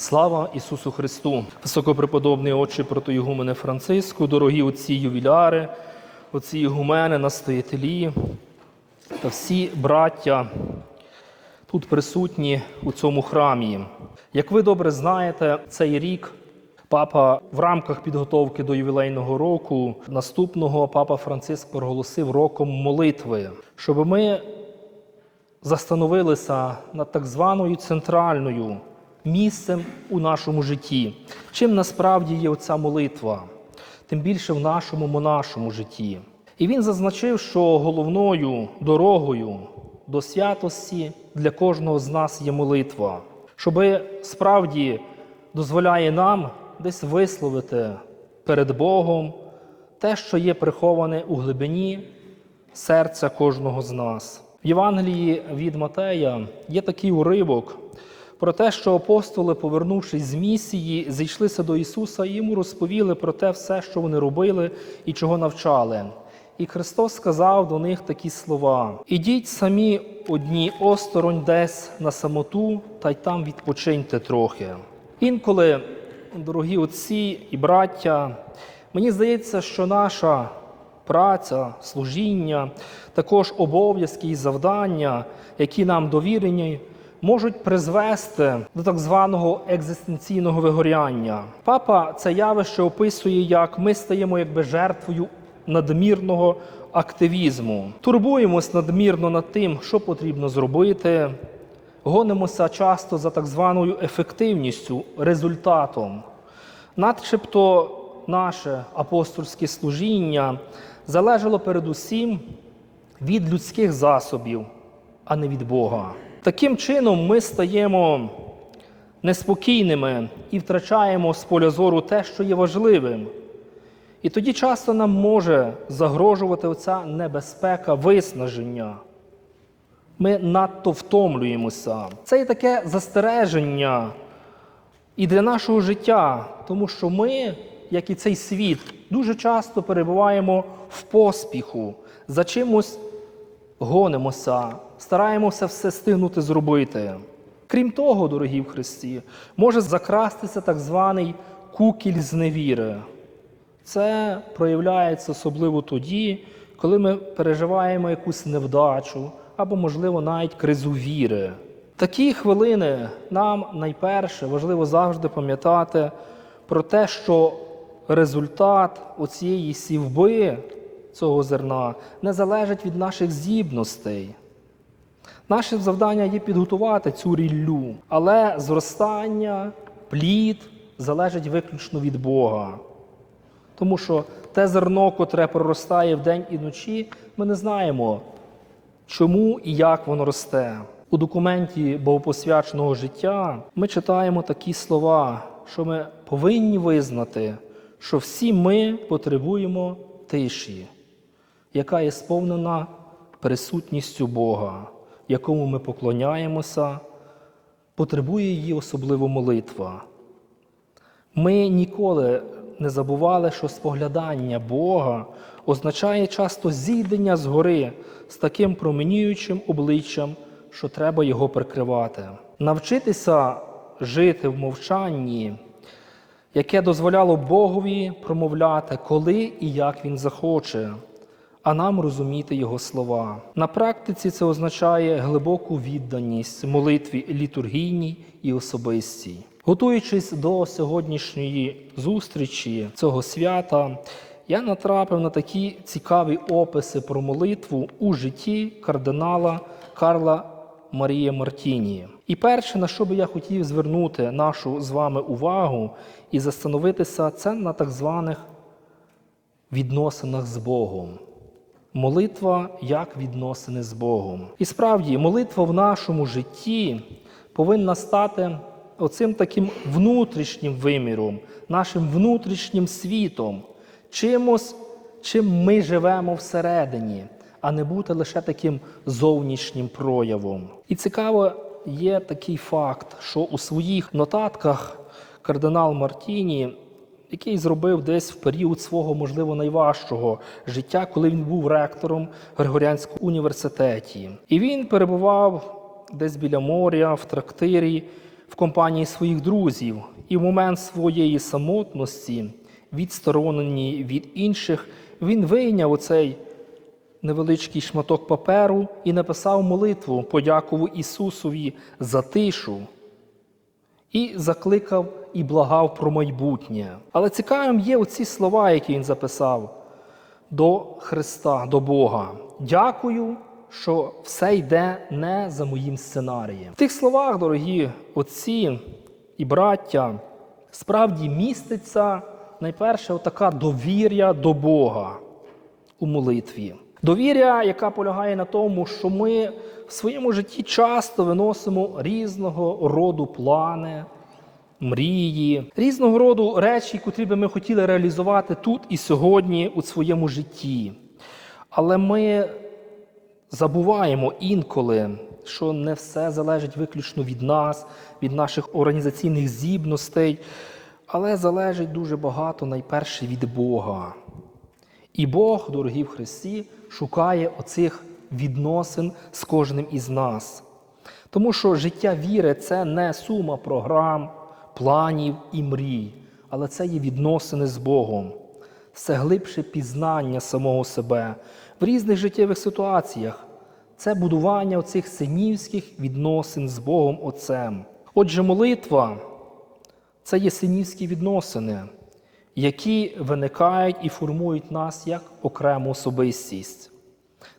Слава Ісусу Христу! Високопреподобний отче протоігумене Франциску, дорогі отці ювіляри, отці ігумени, настоятелі та всі браття тут присутні у цьому храмі. Як ви добре знаєте, цей рік папа в рамках підготовки до ювілейного року наступного папа Франциск проголосив роком молитви, щоб ми застановилися над так званою центральною місцем у нашому житті. Чим насправді є оця молитва, тим більше в нашому монашому житті. І він зазначив, що головною дорогою до святості для кожного з нас є молитва, щоби справді дозволяє нам десь висловити перед Богом те, що є приховане у глибині серця кожного з нас. В Євангелії від Матея є такий уривок про те, що апостоли, повернувшись з місії, зійшлися до Ісуса і йому розповіли про те все, що вони робили і чого навчали. І Христос сказав до них такі слова: Ідіть самі одні осторонь десь на самоту, та й там відпочиньте трохи. Інколи, дорогі отці і браття, мені здається, що наша праця, служіння, також обов'язки і завдання, які нам довірені, можуть призвести до так званого екзистенційного вигоряння. Папа це явище описує, як ми стаємо якби жертвою надмірного активізму. Турбуємось надмірно над тим, що потрібно зробити. Гонимося часто за так званою ефективністю, результатом. Начебто наше апостольське служіння залежало передусім від людських засобів, а не від Бога. Таким чином, ми стаємо неспокійними і втрачаємо з поля зору те, що є важливим. І тоді часто нам може загрожувати оця небезпека виснаження. Ми надто втомлюємося. Це є таке застереження і для нашого життя, тому що ми, як і цей світ, дуже часто перебуваємо в поспіху, за чимось гонимося, стараємося все стигнути зробити. Крім того, дорогі в Христі, може закрастися так званий кукіль зневіри. Це проявляється особливо тоді, коли ми переживаємо якусь невдачу або, можливо, навіть кризу віри. Такі хвилини нам найперше важливо завжди пам'ятати про те, що результат оцієї сівби цього зерна не залежить від наших здібностей. Наше завдання є підготувати цю ріллю, але зростання, плід залежить виключно від Бога. Тому що те зерно, котре проростає вдень і вночі, ми не знаємо, чому і як воно росте. У документі богопосвяченого життя ми читаємо такі слова, що ми повинні визнати, що всі ми потребуємо тиші, яка є сповнена присутністю Бога, якому ми поклоняємося, потребує її особливо молитва. Ми ніколи не забували, що споглядання Бога означає часто зійдення згори з таким променіючим обличчям, що треба його прикривати. Навчитися жити в мовчанні, яке дозволяло Богові промовляти, коли і як Він захоче, а нам розуміти Його слова. На практиці це означає глибоку відданість молитві літургійній і особистій. Готуючись до сьогоднішньої зустрічі цього свята, я натрапив на такі цікаві описи про молитву у житті кардинала Карла Марія Мартіні. І перше, на що би я хотів звернути нашу з вами увагу і застановитися, це на так званих відносинах з Богом. Молитва як відносини з Богом. І справді, молитва в нашому житті повинна стати оцим таким внутрішнім виміром, нашим внутрішнім світом, чимось, чим ми живемо всередині, а не бути лише таким зовнішнім проявом. І цікаво є такий факт, що у своїх нотатках кардинал Мартіні. Який зробив десь в період свого, можливо, найважчого життя, коли він був ректором Григоріанського університеті. І він перебував десь біля моря, в трактирі, в компанії своїх друзів, і в момент своєї самотності, відсторонені від інших, він вийняв оцей невеличкий шматок паперу і написав молитву, подякував Ісусові за тишу і закликав і благав про майбутнє. Але цікавим є оці слова, які він записав до Христа, до Бога. Дякую, що все йде не за моїм сценарієм. В тих словах, дорогі отці і браття, справді міститься найперше така довір'я до Бога у молитві. Довір'я, яка полягає на тому, що ми в своєму житті часто виносимо різного роду плани, мрії, різного роду речі, котрі би ми хотіли реалізувати тут і сьогодні у своєму житті. Але ми забуваємо інколи, що не все залежить виключно від нас, від наших організаційних здібностей, але залежить дуже багато найперше від Бога. І Бог, дорогі в Христі, шукає оцих відносин з кожним із нас. Тому що життя віри це не сума програм, планів і мрій, але це є відносини з Богом, все глибше пізнання самого себе в різних життєвих ситуаціях. Це будування оцих синівських відносин з Богом Отцем. Отже, молитва це є синівські відносини, які виникають і формують нас як окрему особистість.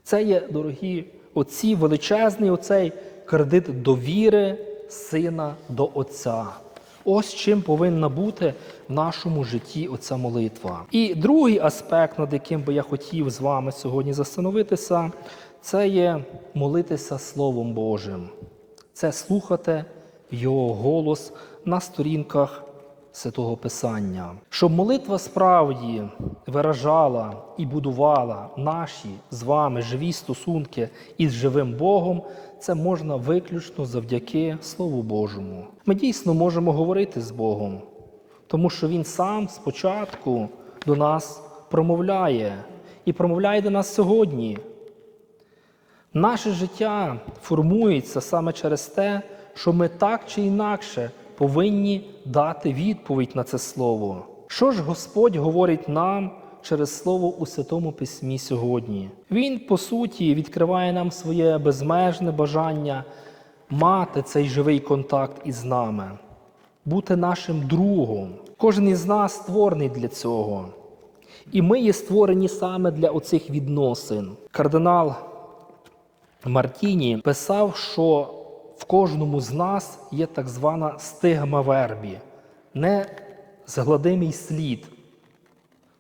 Це є, дорогі отці, величезний оцей кредит довіри сина до Отця. Ось чим повинна бути в нашому житті оця молитва. І другий аспект, над яким би я хотів з вами сьогодні застановитися, це є молитися Словом Божим. Це слухати Його голос на сторінках Святого Писання. Щоб молитва справді виражала і будувала наші з вами живі стосунки із живим Богом, це можна виключно завдяки Слову Божому. Ми дійсно можемо говорити з Богом, тому що Він сам спочатку до нас промовляє і промовляє до нас сьогодні. Наше життя формується саме через те, що ми так чи інакше повинні дати відповідь на це слово. Що ж Господь говорить нам через слово у Святому Письмі сьогодні? Він, по суті, відкриває нам своє безмежне бажання мати цей живий контакт із нами, бути нашим другом. Кожен із нас створений для цього. І ми є створені саме для оцих відносин. Кардинал Мартіні писав, що в кожному з нас є так звана стигма вербі, не згладимий слід,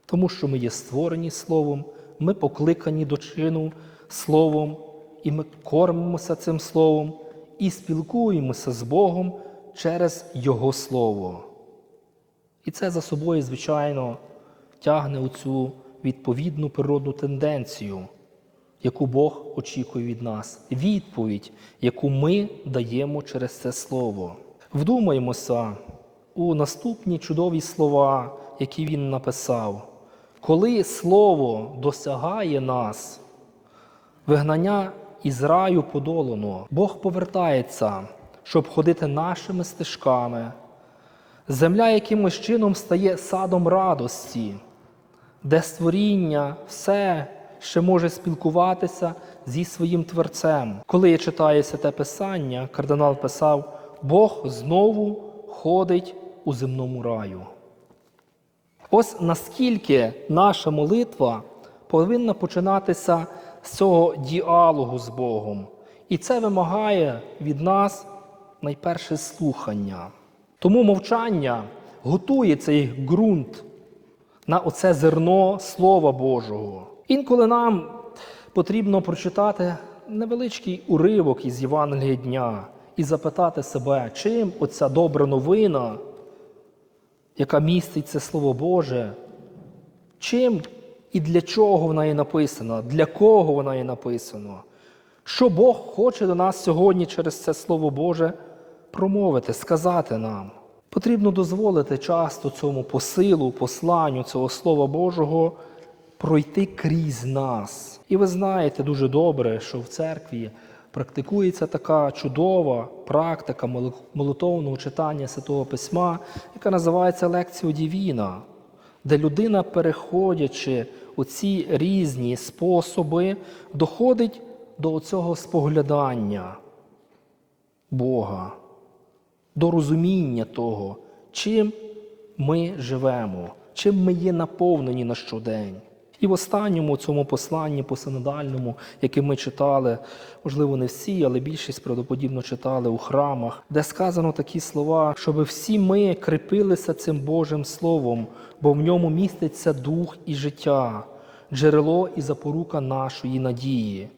тому що ми є створені Словом, ми покликані до чину Словом, і ми кормимося цим Словом і спілкуємося з Богом через Його Слово. І це за собою, звичайно, тягне оцю відповідну природну тенденцію яку Бог очікує від нас, відповідь, яку ми даємо через це слово. Вдумаємося у наступні чудові слова, які він написав. Коли слово досягає нас, вигнання із раю подолано, Бог повертається, щоб ходити нашими стежками. Земля якимось чином стає садом радості, де створіння все ще може спілкуватися зі своїм творцем. Коли я читаю те писання, кардинал писав: Бог знову ходить у земному раю. Ось наскільки наша молитва повинна починатися з цього діалогу з Богом. І це вимагає від нас найперше слухання. Тому мовчання готує цей ґрунт на оце зерно Слова Божого. Інколи нам потрібно прочитати невеличкий уривок із Євангелія дня і запитати себе, чим оця добра новина, яка містить це Слово Боже, чим і для чого вона є написана, для кого вона є написана, що Бог хоче до нас сьогодні через це Слово Боже промовити, сказати нам. Потрібно дозволити часто цьому посилу, посланню цього Слова Божого пройти крізь нас. І ви знаєте дуже добре, що в церкві практикується така чудова практика молитовного читання Святого Письма, яка називається лекціо Дівіна, де людина, переходячи у ці різні способи, доходить до цього споглядання Бога, до розуміння того, чим ми живемо, чим ми є наповнені на щодень. І в останньому цьому посланні посинодальному, яке ми читали, можливо, не всі, але більшість правдоподібно читали у храмах, де сказано такі слова, щоб всі ми крепилися цим Божим Словом, бо в ньому міститься дух і життя, джерело і запорука нашої надії.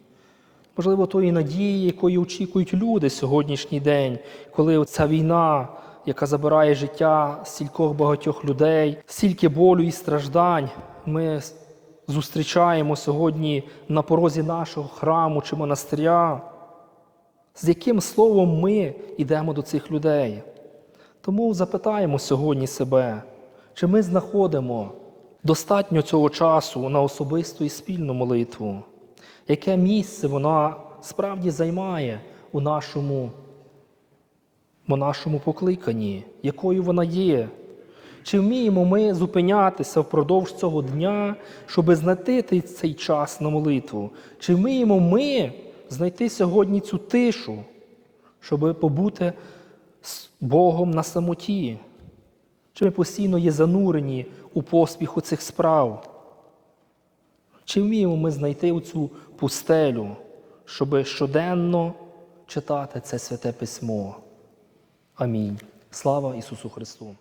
Можливо, тої надії, якої очікують люди сьогоднішній день, коли ця війна, яка забирає життя стількох багатьох людей, стільки болю і страждань, ми зустрічаємо сьогодні на порозі нашого храму чи монастиря. З яким словом ми йдемо до цих людей? Тому запитаємо сьогодні себе, чи ми знаходимо достатньо цього часу на особисту і спільну молитву, яке місце вона справді займає у нашому, у нашому покликанні, якою вона є. Чи вміємо ми зупинятися впродовж цього дня, щоб знайти цей час на молитву? Чи вміємо ми знайти сьогодні цю тишу, щоб побути з Богом на самоті? Чи ми постійно є занурені у поспіху цих справ? Чи вміємо ми знайти цю пустелю, щоб щоденно читати це святе письмо? Амінь. Слава Ісусу Христу!